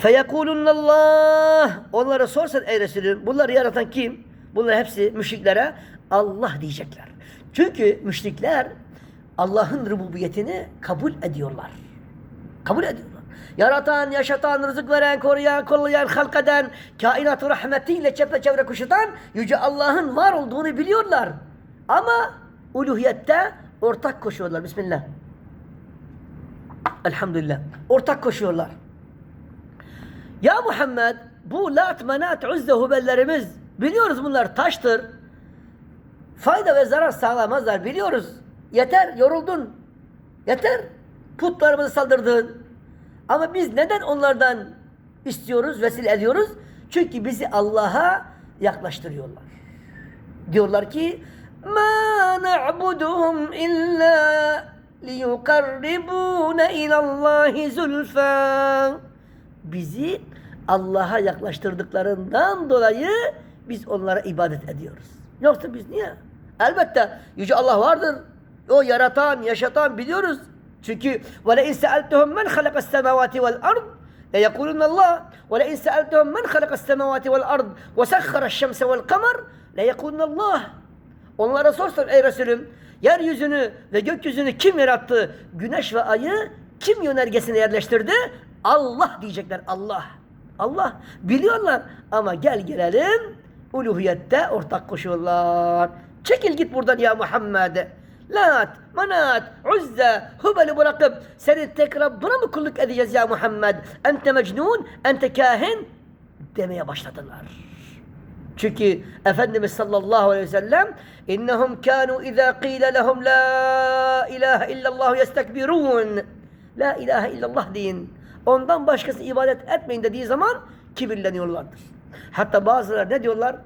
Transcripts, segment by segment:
Feyekulunnallah. Onlara sorsan ey Resulüm bunları yaratan kim? Bunlar hepsi müşriklere Allah diyecekler. Çünkü müşrikler Allah'ın rububiyetini kabul ediyorlar. Kabul ediyorlar. Yaratan, yaşatan, rızık veren, koruyan, kollayan, halk eden, kainatı rahmetiyle çepeçevre kuşatan Yüce Allah'ın var olduğunu biliyorlar. Ama uluhiyette ortak koşuyorlar. Bismillah. Elhamdülillah. Ortak koşuyorlar. Ya Muhammed bu Lat, Menat, Uzze hubellerimiz biliyoruz bunlar taştır. Fayda ve zarar sağlamazlar biliyoruz. Yeter yoruldun. Yeter. Putlarımızı saldırdın. Ama biz neden onlardan istiyoruz, vesile ediyoruz? Çünkü bizi Allah'a yaklaştırıyorlar. Diyorlar ki ma na'buduhum illa liyukarribuna ilallahi zulfa bizi Allah'a yaklaştırdıklarından dolayı biz onlara ibadet ediyoruz. Yoksa biz niye? Elbette yüce Allah vardır. O yaratan, yaşatan biliyoruz. Çünkü ve in sa'altuhum men halakas semawati vel ard la yekulun Allah ve in sa'altuhum men halakas semawati vel ard ve sahhara's şemse vel kamer la yekulun Allah. Onlara sorsan ey Resulüm yeryüzünü ve gökyüzünü kim yarattı? Güneş ve ayı kim yönergesine yerleştirdi? Allah diyecekler Allah. Allah biliyorlar ama gel gelelim uluhiyette ortak koşuyorlar. Çekil git buradan ya Muhammed. Lat, Manat, Uzze, Hubel'i bırakıp seni tekrar buna mı kulluk edeceğiz ya Muhammed? Ente mecnun, ente kahin demeye başladılar. Çünkü Efendimiz sallallahu aleyhi ve sellem innehum kanu iza qila lehum la ilahe illallah yestekbirun. La ilahe illallah deyin. Ondan başkası ibadet etmeyin dediği zaman kibirleniyorlardır. Hatta bazıları ne diyorlar?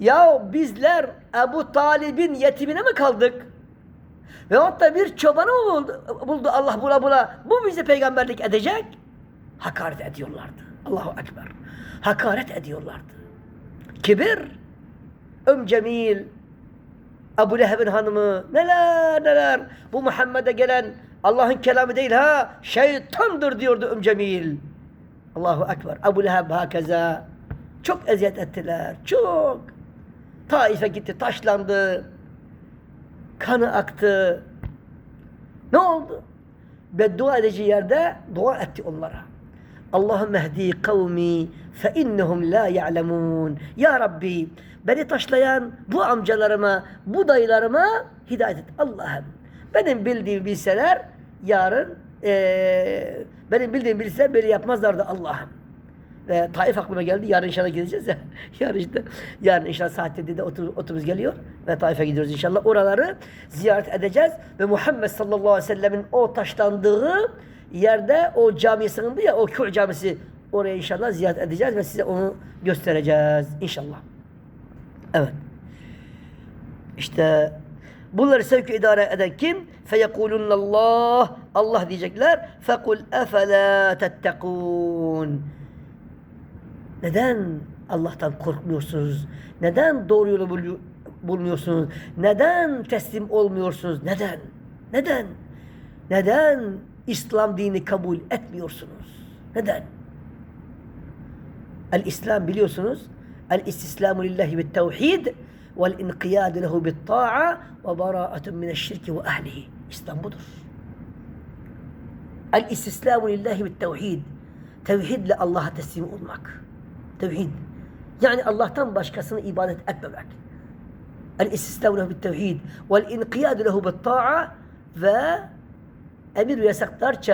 Ya bizler Ebu Talib'in yetimine mi kaldık? Ve hatta bir çobanı mı buldu, buldu Allah bula bula? Bu bize peygamberlik edecek? Hakaret ediyorlardı. Allahu Ekber. Hakaret ediyorlardı. Kibir. Öm Cemil. Ebu Leheb'in hanımı. Neler neler. Bu Muhammed'e gelen Allah'ın kelamı değil ha. Şeytandır diyordu Öm Cemil. Allahu Ekber. Ebu Leheb hakeza. Çok eziyet ettiler. Çok. Taif'e gitti taşlandı. Kanı aktı. Ne oldu? Beddua edeceği yerde dua etti onlara. Allah'ım mehdi kavmi fe innehum la ya'lemun. Ya Rabbi beni taşlayan bu amcalarıma, bu dayılarıma hidayet et. Allah'ım benim bildiğim bilseler yarın eee, benim bildiğim bilseler böyle yapmazlardı Allah'ım. Ve Taif aklıma geldi. Yarın inşallah gideceğiz ya. yarın işte. Yarın inşallah saat 7'de otobüs, otobüs geliyor. Ve Taif'e gidiyoruz inşallah. Oraları ziyaret edeceğiz. Ve Muhammed sallallahu aleyhi ve sellemin o taşlandığı yerde o cami sığındı ya. O Kül camisi. Oraya inşallah ziyaret edeceğiz ve size onu göstereceğiz. inşallah. Evet. İşte Bunları sevk idare eden kim? Feyekulunallah. Allah diyecekler. Fekul efela tettekûn. Neden Allah'tan korkmuyorsunuz? Neden doğru yolu bulmuyorsunuz? Neden teslim olmuyorsunuz? Neden? Neden? Neden İslam dini kabul etmiyorsunuz? Neden? El-İslam biliyorsunuz. El-İstislamu lillahi ve tevhid vel inqiyadu lehu bit ta'a ve bara'atun mineşşirki ve ahlihi. İslam budur. El-İstislamu lillahi bit tevhid. Tevhidle Allah'a teslim olmak. Tevhid. Yani Allah'tan başkasını ibadet etmemek. El-istislamu lehu bit-tevhid vel-inqiyadu lehu bit-ta'a ve emir ve yasaklar